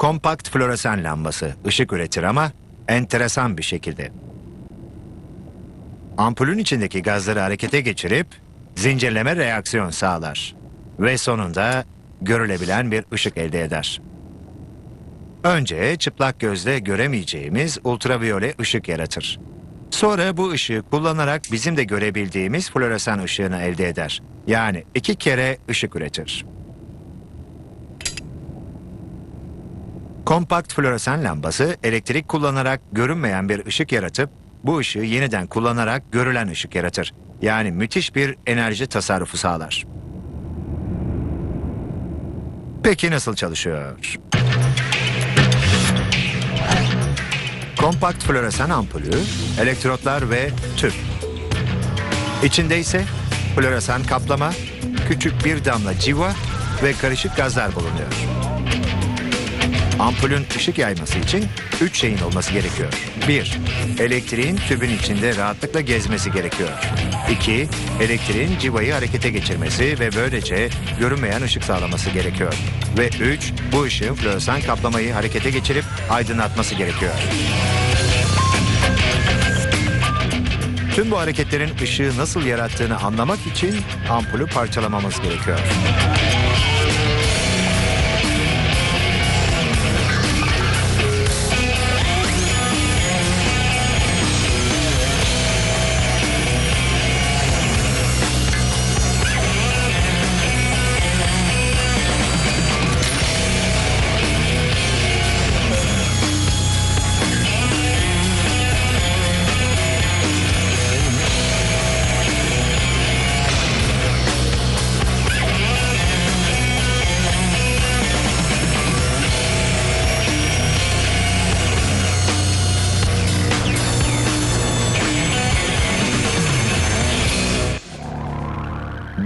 Kompakt floresan lambası ışık üretir ama enteresan bir şekilde. Ampulün içindeki gazları harekete geçirip zincirleme reaksiyon sağlar ve sonunda görülebilen bir ışık elde eder. Önce çıplak gözle göremeyeceğimiz ultraviyole ışık yaratır. Sonra bu ışığı kullanarak bizim de görebildiğimiz floresan ışığını elde eder. Yani iki kere ışık üretir. Kompakt floresan lambası elektrik kullanarak görünmeyen bir ışık yaratıp bu ışığı yeniden kullanarak görülen ışık yaratır. Yani müthiş bir enerji tasarrufu sağlar. Peki nasıl çalışıyor? Kompakt floresan ampulü, elektrotlar ve tüp. İçinde ise floresan kaplama, küçük bir damla civa ve karışık gazlar bulunuyor. Ampulün ışık yayması için üç şeyin olması gerekiyor. 1. Elektriğin tübün içinde rahatlıkla gezmesi gerekiyor. 2. Elektriğin civayı harekete geçirmesi ve böylece görünmeyen ışık sağlaması gerekiyor. Ve 3. Bu ışığın floresan kaplamayı harekete geçirip aydınlatması gerekiyor. Tüm bu hareketlerin ışığı nasıl yarattığını anlamak için ampulü parçalamamız gerekiyor.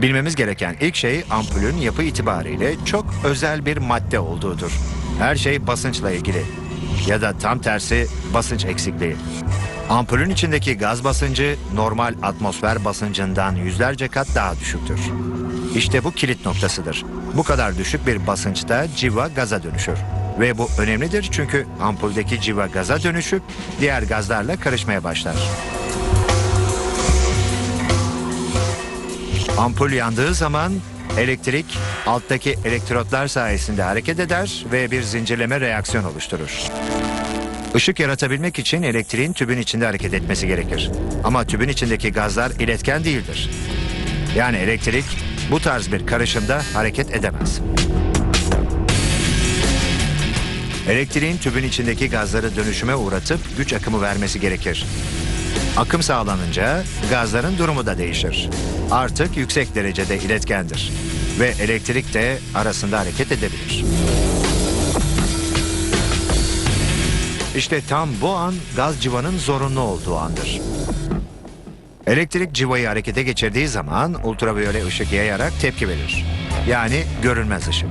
Bilmemiz gereken ilk şey ampulün yapı itibariyle çok özel bir madde olduğudur. Her şey basınçla ilgili. Ya da tam tersi basınç eksikliği. Ampulün içindeki gaz basıncı normal atmosfer basıncından yüzlerce kat daha düşüktür. İşte bu kilit noktasıdır. Bu kadar düşük bir basınçta civa gaza dönüşür. Ve bu önemlidir çünkü ampuldeki civa gaza dönüşüp diğer gazlarla karışmaya başlar. Ampul yandığı zaman elektrik alttaki elektrotlar sayesinde hareket eder ve bir zincirleme reaksiyon oluşturur. Işık yaratabilmek için elektriğin tübün içinde hareket etmesi gerekir. Ama tübün içindeki gazlar iletken değildir. Yani elektrik bu tarz bir karışımda hareket edemez. Elektriğin tübün içindeki gazları dönüşüme uğratıp güç akımı vermesi gerekir. Akım sağlanınca gazların durumu da değişir. Artık yüksek derecede iletkendir ve elektrik de arasında hareket edebilir. İşte tam bu an gaz civanın zorunlu olduğu andır. Elektrik civayı harekete geçirdiği zaman ultraviyole ışık yayarak tepki verir. Yani görünmez ışık.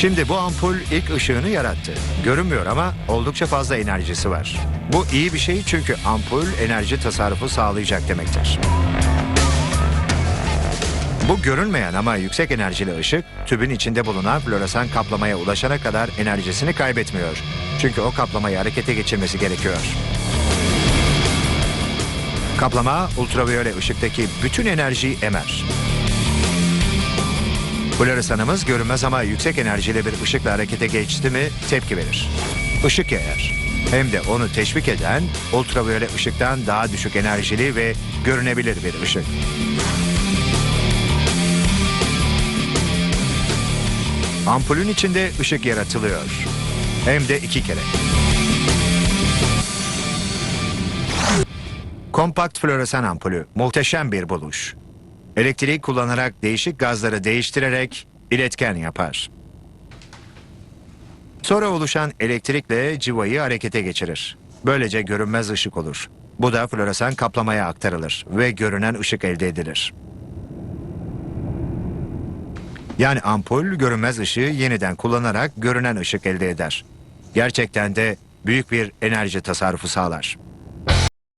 Şimdi bu ampul ilk ışığını yarattı. Görünmüyor ama oldukça fazla enerjisi var. Bu iyi bir şey çünkü ampul enerji tasarrufu sağlayacak demektir. Bu görünmeyen ama yüksek enerjili ışık tübün içinde bulunan floresan kaplamaya ulaşana kadar enerjisini kaybetmiyor. Çünkü o kaplamayı harekete geçirmesi gerekiyor. Kaplama ultraviyole ışıktaki bütün enerjiyi emer. Floresanımız görünmez ama yüksek enerjili bir ışıkla harekete geçti mi tepki verir. Işık yayar. Hem de onu teşvik eden ultraviyole ışıktan daha düşük enerjili ve görünebilir bir ışık. Ampulün içinde ışık yaratılıyor. Hem de iki kere. Kompakt floresan ampulü muhteşem bir buluş. Elektriği kullanarak değişik gazları değiştirerek iletken yapar. Sonra oluşan elektrikle civayı harekete geçirir. Böylece görünmez ışık olur. Bu da floresan kaplamaya aktarılır ve görünen ışık elde edilir. Yani ampul görünmez ışığı yeniden kullanarak görünen ışık elde eder. Gerçekten de büyük bir enerji tasarrufu sağlar.